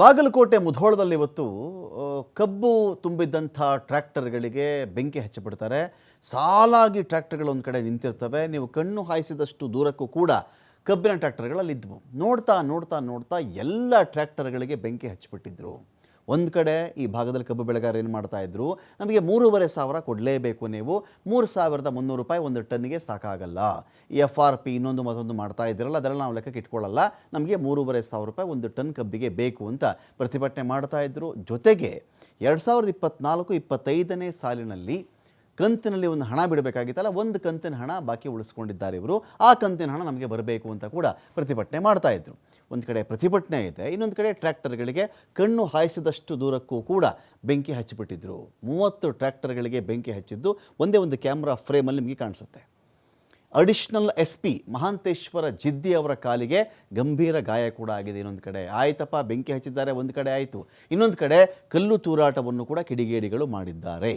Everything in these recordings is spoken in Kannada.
ಬಾಗಲಕೋಟೆ ಮುಧೋಳದಲ್ಲಿ ಇವತ್ತು ಕಬ್ಬು ತುಂಬಿದ್ದಂಥ ಟ್ರ್ಯಾಕ್ಟರ್ಗಳಿಗೆ ಬೆಂಕಿ ಹಚ್ಚಿಬಿಡ್ತಾರೆ. ಸಾಲಾಗಿ ಟ್ರ್ಯಾಕ್ಟರ್ಗಳು ಒಂದು ಕಡೆ ನಿಂತಿರ್ತವೆ. ನೀವು ಕಣ್ಣು ಹಾಯಿಸಿದಷ್ಟು ದೂರಕ್ಕೂ ಕೂಡ ಕಬ್ಬಿನ ಟ್ರ್ಯಾಕ್ಟರ್ಗಳಲ್ಲಿದ್ದವು ನೋಡ್ತಾ ನೋಡ್ತಾ ನೋಡ್ತಾ ಎಲ್ಲ ಟ್ರ್ಯಾಕ್ಟರ್ಗಳಿಗೆ ಬೆಂಕಿ ಹಚ್ಚಿಬಿಟ್ಟಿದ್ರು. ಒಂದು ಕಡೆ ಈ ಭಾಗದಲ್ಲಿ ಕಬ್ಬು ಬೆಳೆಗಾರರು ಏನು ಮಾಡ್ತಾ ಇದ್ರು? ನಮಗೆ ಮೂರುವರೆ ಸಾವಿರ ಕೊಡಲೇಬೇಕು ನೀವು. ಮೂರು ಸಾವಿರದ ಮುನ್ನೂರು ರೂಪಾಯಿ ಒಂದು ಟನ್ನಿಗೆ ಸಾಕಾಗಲ್ಲ. ಈ ಎಫ್ ಆರ್ ಪಿ ಇನ್ನೊಂದು ಮತ್ತೊಂದು ಮಾಡ್ತಾ ಇದ್ದೀರಲ್ಲ, ಅದೆಲ್ಲ ನಾವು ಲೆಕ್ಕಕ್ಕೆ ಇಟ್ಕೊಳ್ಳಲ್ಲ. ನಮಗೆ ಮೂರುವರೆ ಸಾವಿರ ರೂಪಾಯಿ ಒಂದು ಟನ್ ಕಬ್ಬಿಗೆ ಬೇಕು ಅಂತ ಪ್ರತಿಭಟನೆ ಮಾಡ್ತಾ ಇದ್ರು. ಜೊತೆಗೆ ಎರಡು ಸಾವಿರದ ಇಪ್ಪತ್ನಾಲ್ಕು, ಇಪ್ಪತ್ತೈದನೇ ಸಾಲಿನಲ್ಲಿ ಕಂತಿನಲ್ಲಿ ಒಂದು ಹಣ ಬಿಡಬೇಕಾಗಿತ್ತಲ್ಲ, ಒಂದು ಕಂತಿನ ಹಣ ಬಾಕಿ ಉಳಿಸ್ಕೊಂಡಿದ್ದಾರೆ ಇವರು. ಆ ಕಂತಿನ ಹಣ ನಮಗೆ ಬರಬೇಕು ಅಂತ ಕೂಡ ಪ್ರತಿಭಟನೆ ಮಾಡ್ತಾ ಇದ್ರು. ಒಂದು ಕಡೆ ಪ್ರತಿಭಟನೆ ಇದೆ, ಇನ್ನೊಂದು ಕಡೆ ಟ್ರ್ಯಾಕ್ಟರ್ಗಳಿಗೆ ಕಣ್ಣು ಹಾಯಿಸಿದಷ್ಟು ದೂರಕ್ಕೂ ಕೂಡ ಬೆಂಕಿ ಹಚ್ಚಿಬಿಟ್ಟಿದ್ರು. ಮೂವತ್ತು ಟ್ರ್ಯಾಕ್ಟರ್ಗಳಿಗೆ ಬೆಂಕಿ ಹಚ್ಚಿದ್ದು ಒಂದೇ ಒಂದು ಕ್ಯಾಮ್ರಾ ಫ್ರೇಮಲ್ಲಿ ನಿಮಗೆ ಕಾಣಿಸುತ್ತೆ. Additional S P Mahanteshwara Jiddi ಅವರ ಕಾಲಿಗೆ ಗಂಭೀರ ಗಾಯ ಕೂಡ ಆಗಿದೆ ಇನ್ನೊಂದು ಕಡೆ. ಆಯ್ತಪ್ಪ, ಬೆಂಕಿ ಹಚ್ಚಿದ್ದಾರೆ, ಒಂದು ಕಡೆ ಆಯಿತು. ಇನ್ನೊಂದು ಕಡೆ ಕಲ್ಲು ತೂರಾಟವನ್ನು ಕೂಡ ಕಿಡಿಗೇಡಿಗಳು ಮಾಡಿದ್ದಾರೆ.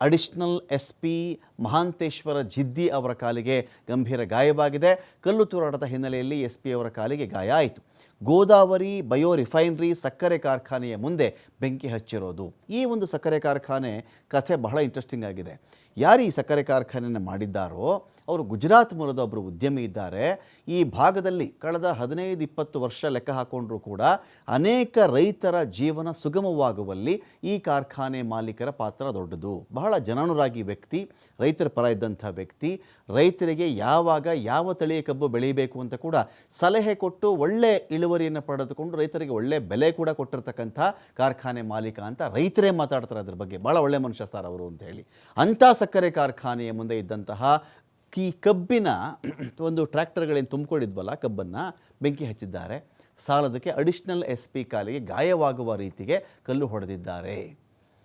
Additional S P Mahanteshwara Jiddi ಅವರ ಕಾಲಿಗೆ ಗಂಭೀರ ಗಾಯವಾಗಿದೆ. ಕಲ್ಲು ತೂರಾಟದ ಹಿನ್ನೆಲೆಯಲ್ಲಿ ಎಸ್ ಪಿ ಅವರ ಕಾಲಿಗೆ ಗಾಯ ಆಯಿತು. ಗೋದಾವರಿ ಬಯೋ ರಿಫೈನರಿ ಸಕ್ಕರೆ ಕಾರ್ಖಾನೆಯ ಮುಂದೆ ಬೆಂಕಿ ಹಚ್ಚಿರೋದು. ಈ ಒಂದು ಸಕ್ಕರೆ ಕಾರ್ಖಾನೆ ಕಥೆ ಬಹಳ ಇಂಟ್ರೆಸ್ಟಿಂಗ್ ಆಗಿದೆ. ಯಾರು ಈ ಸಕ್ಕರೆ ಕಾರ್ಖಾನೆಯನ್ನು ಮಾಡಿದ್ದಾರೋ ಅವರು ಗುಜರಾತ್ ಮೂಲದ ಒಬ್ಬರು ಉದ್ಯಮಿ ಇದ್ದಾರೆ. ಈ ಭಾಗದಲ್ಲಿ ಕಳೆದ ಹದಿನೈದು, ಇಪ್ಪತ್ತು ವರ್ಷ ಲೆಕ್ಕ ಹಾಕೊಂಡ್ರೂ ಕೂಡ ಅನೇಕ ರೈತರ ಜೀವನ ಸುಗಮವಾಗುವಲ್ಲಿ ಈ ಕಾರ್ಖಾನೆ ಮಾಲೀಕರ ಪಾತ್ರ ದೊಡ್ಡದು. ಬಹಳ ಜನಾನುರಾಗಿ ವ್ಯಕ್ತಿ, ರೈತರ ಪರ ಇದ್ದಂಥ ವ್ಯಕ್ತಿ, ರೈತರಿಗೆ ಯಾವಾಗ ಯಾವ ತಳಿಯ ಕಬ್ಬು ಬೆಳೀಬೇಕು ಅಂತ ಕೂಡ ಸಲಹೆ ಕೊಟ್ಟು ಒಳ್ಳೆ ಇಳುವರಿಯನ್ನು ಪಡೆದುಕೊಂಡು ರೈತರಿಗೆ ಒಳ್ಳೆ ಬೆಲೆ ಕೂಡ ಕೊಟ್ಟಿರ್ತಕ್ಕಂಥ ಕಾರ್ಖಾನೆ ಮಾಲೀಕ ಅಂತ ರೈತರೇ ಮಾತಾಡ್ತಾರೆ ಅದ್ರ ಬಗ್ಗೆ. ಭಾಳ ಒಳ್ಳೆ ಮನುಷ್ಯ ಸರ್ ಅವರು ಅಂತ ಹೇಳಿ. ಅಂಥ ಸಕ್ಕರೆ ಕಾರ್ಖಾನೆಯ ಮುಂದೆ ಇದ್ದಂತಹ ಈ ಕಬ್ಬಿನ ಒಂದು ಟ್ರ್ಯಾಕ್ಟರ್ಗಳೇನು ತುಂಬಿಕೊಂಡಿದ್ವಲ್ಲ ಕಬ್ಬನ್ನು ಬೆಂಕಿ ಹಚ್ಚಿದ್ದಾರೆ. ಸಾಲದಕ್ಕೆ ಅಡಿಷನಲ್ ಎಸ್ ಪಿ ಕಾಲಿಗೆ ಗಾಯವಾಗುವ ರೀತಿಗೆ ಕಲ್ಲು ಹೊಡೆದಿದ್ದಾರೆ.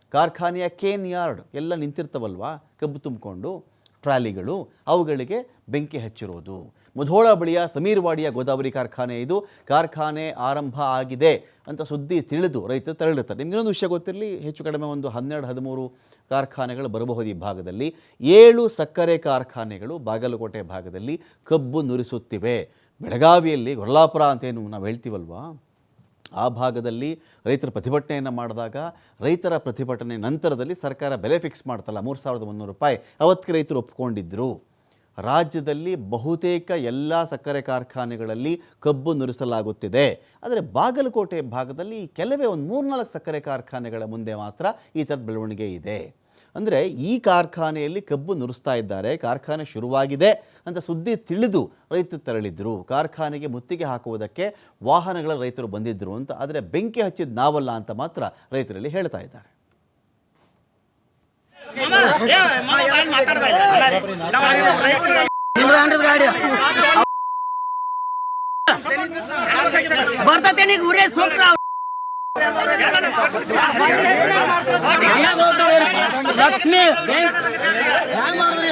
ಕಾರ್ಖಾನೆಯ ಕೇನ್ ಯಾರ್ಡ್ ಎಲ್ಲ ನಿಂತಿರ್ತವಲ್ವಾ ಕಬ್ಬು ತುಂಬಿಕೊಂಡು? ಟ್ರಾಲಿಗಳು ಅವುಗಳಿಗೆ ಬೆಂಕಿ ಹಚ್ಚಿರೋದು. ಮುಧೋಳ ಬಳಿಯ ಸಮೀರ್ವಾಡಿಯ ಗೋದಾವರಿ ಕಾರ್ಖಾನೆ ಇದು. ಕಾರ್ಖಾನೆ ಆರಂಭ ಆಗಿದೆ ಅಂತ ಸುದ್ದಿ ತಿಳಿದು ರೈತರು ತೆರಳಿರ್ತಾರೆ ನಿಮ್ಗೆ ಇನ್ನೊಂದು ವಿಷಯ ಗೊತ್ತಿರಲಿ? ಹೆಚ್ಚು ಕಡಿಮೆ ಒಂದು ಹನ್ನೆರಡು, ಹದಿಮೂರು ಕಾರ್ಖಾನೆಗಳು ಬರಬಹುದು ಈ ಭಾಗದಲ್ಲಿ. ಏಳು ಸಕ್ಕರೆ ಕಾರ್ಖಾನೆಗಳು ಬಾಗಲಕೋಟೆ ಭಾಗದಲ್ಲಿ ಕಬ್ಬು ನುರಿಸುತ್ತಿವೆ. ಬೆಳಗಾವಿಯಲ್ಲಿ ಗೊರಲಾಪುರ ಅಂತೇನು ನಾವು ಹೇಳ್ತೀವಲ್ವಾ? ಆ ಭಾಗದಲ್ಲಿ ರೈತರ ಪ್ರತಿಭಟನೆಯನ್ನು ಮಾಡಿದಾಗ ರೈತರ ಪ್ರತಿಭಟನೆ ನಂತರದಲ್ಲಿ ಸರ್ಕಾರ ಬೆಲೆ ಫಿಕ್ಸ್ ಮಾಡ್ತಲ್ಲ, ಮೂರು ಸಾವಿರದ ಮುನ್ನೂರು ರೂಪಾಯಿ. ಅವತ್ತಿಗೆ ರೈತರು ಒಪ್ಕೊಂಡಿದ್ದರು ರಾಜ್ಯದಲ್ಲಿ ಬಹುತೇಕ ಎಲ್ಲ ಸಕ್ಕರೆ ಕಾರ್ಖಾನೆಗಳಲ್ಲಿ ಕಬ್ಬು ನುರಿಸಲಾಗುತ್ತಿದೆ. ಆದರೆ ಬಾಗಲಕೋಟೆ ಭಾಗದಲ್ಲಿ ಕೆಲವೇ ಒಂದು ಮೂರ್ನಾಲ್ಕು ಸಕ್ಕರೆ ಕಾರ್ಖಾನೆಗಳ ಮುಂದೆ ಮಾತ್ರ ಈ ಥರದ ಬೆಳವಣಿಗೆ ಇದೆ. ಅಂದರೆ ಈ ಕಾರ್ಖಾನೆಯಲ್ಲಿ ಕಬ್ಬು ನುರಿಸ್ತಾ ಇದ್ದಾರೆ, ಕಾರ್ಖಾನೆ ಶುರುವಾಗಿದೆ ಅಂತ ಸುದ್ದಿ ತಿಳಿದು ರೈತರು ತೆರಳಿದ್ರು. ಕಾರ್ಖಾನೆಗೆ ಮುತ್ತಿಗೆ ಹಾಕುವುದಕ್ಕೆ ವಾಹನಗಳ ರೈತರು ಬಂದಿದ್ದರು ಅಂತ, ಆದರೆ ಬೆಂಕಿ ಹಚ್ಚಿದ ನಾವಲ್ಲ ಅಂತ ಮಾತ್ರ ರೈತರಲ್ಲಿ ಹೇಳ್ತಾ ಇದ್ದಾರೆ. ಬರ್ತೇನೆ ಉರೇ ಸೊಪ್ರ ಲಕ್ಷ್ಮಿ ಹ್ಯಾಂಗ ಮಾಡ್ರಿ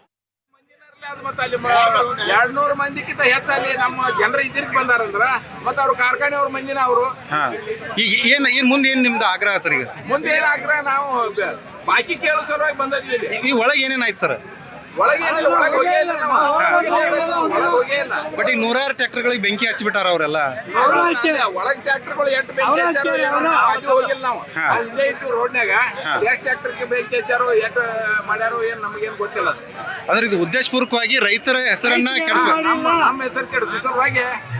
ಮತ್ತೆ ಅಲ್ಲಿ ಎರಡ್ ನೂರು ಮಂದಿಕ್ಕಿಂತ ಹೆಚ್ಚಲ್ಲಿ ನಮ್ಮ ಜನರ ಇದ್ರಿಗೆ ಬಂದಾರಂದ್ರ ಮತ್ತ ಅವ್ರ ಕಾರ್ಖಾನೆ ಅವ್ರ ಮಂದಿನ ಅವರು. ಹಾ. ಈಗ ಏನ್ ಏನ್ ಮುಂದೆ ಏನ್ ನಿಮ್ದು ಆಗ್ರಹ ಸರ್ ಈಗ? ಮುಂದೆ ಆಗ್ರಹ ನಾವು ಬಾಕಿ ಕೇಳೋ ಸಲುವಾಗಿ ಬಂದದ್ವಿ ಇಲ್ಲಿ. ಈ ಒಳಗೆ ಏನೇನಾಯ್ತು ಸರ್? ಒಳಗೆ ಏನಿಲ್ಲ ಒಳಗೆ ಹೋಗೇ ಇಲ್ಲ ನಾವು. ಹೋಗೇ ಇಲ್ಲ. ಬಟ್ ಈಗ ನೂರಾರು ಟ್ರ್ಯಾಕ್ಟರ್ಗಳಿಗೆ ಬೆಂಕಿ ಹಚ್ಚಿಬಿಟ್ಟಾರ ಅವರೆಲ್ಲ. ಒಳಗ್ ಟ್ರ್ಯಾಕ್ಟರ್ಗಳು ಎಂಟು ಬೆಂಕಿ ನಾವು ಹೋಗಿಲ್ಲ ನಾವು. ಇಲ್ಲೇ ಇಟ್ಟು ರೋಡ್ನ್ಯಾಗ. ಎಷ್ಟು ಟ್ರ್ಯಾಕ್ಟರ್ಗೆ ಬೆಂಕಿ ಹಚ್ಚಾರೋ ಎಷ್ಟು ಮಾಡ್ಯಾರೋ ಏನ್ ನಮಗೇನ್ ಗೊತ್ತಿಲ್ಲ. ಅದು. ಅಂದ್ರೆ ಇದು ಉದ್ದೇಶಪೂರ್ವಕವಾಗಿ ರೈತರ ಹೆಸರನ್ನ ಕೆಡಿಸ್ಬೇಕು. ನಮ್ಮ ಹೆಸರು ಕೆಡಿಸೋ.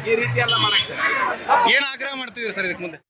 ಈ ರೀತಿ ಎಲ್ಲ ಮಾಡಕ್ಕೆ. ಏನ್ ಆಗ್ರಹ ಮಾಡ್ತಿದ್ದೀರಿ ಸರ್ ಇದಕ್ಕೆ ಮುಂದೆ?